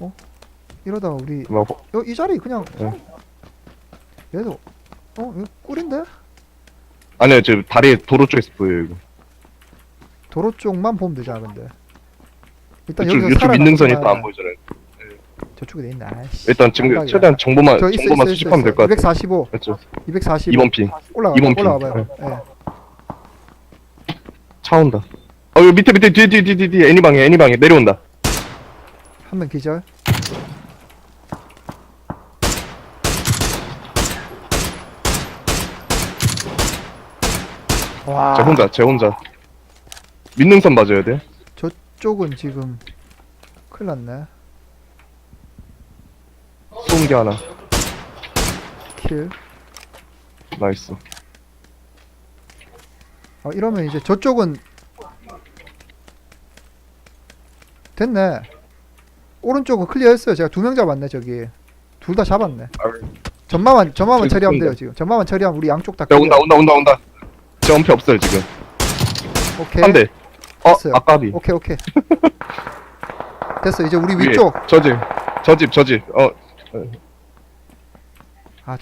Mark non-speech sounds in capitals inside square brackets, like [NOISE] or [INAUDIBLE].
어? 이러다가 우리 뭐, 호- 어, 이 자리 그냥 네. 얘도 어? 이거 꿀인데? 아니요, 저 다리 도로 쪽에서 보여요, 이거. 도로 쪽만 보면 되잖아 근데 일단 이쪽, 여기서 민능선이 또 살아남지만 안 보이잖아요. 저쪽에 돼 있네 아이씨 일단 지금. 최대한 정보만, 저 있어 정보만 있어 있어 수집하면 될 것 같아요. 245 그렇죠. 245 2번 핑. 올라가 이번 핑. 올라가봐요 예. 차 온다. 어, 여기 밑에, 밑에, 뒤에, 뒤에, 뒤에, 뒤에, 애니방에, 애니방에 내려온다. 한 명 기절 와 제 혼자, 제 혼자. 민능선 맞아야 돼. 저쪽은 지금 큰일 났네 쏜 게 하나. 킬 나이스. 아, 이러면 이제 저쪽은 됐네 오른쪽은 클리어했어요 제가 두 명 잡았네 저기 둘 다 잡았네 전마만 전마만 저기 처리하면. 돼요 지금 전마만 처리하면 우리 양쪽 다 야, 클리어 온다, 온다, 온다, 온다. 제 엄폐 없어요, 지금. 오케이 한 대. 어, 됐어요. 아까비. 오케이 오케이 [LAUGHS] 됐어 이제 우리. 위쪽 저 집, 저 집, 저 집. 어, 아 전,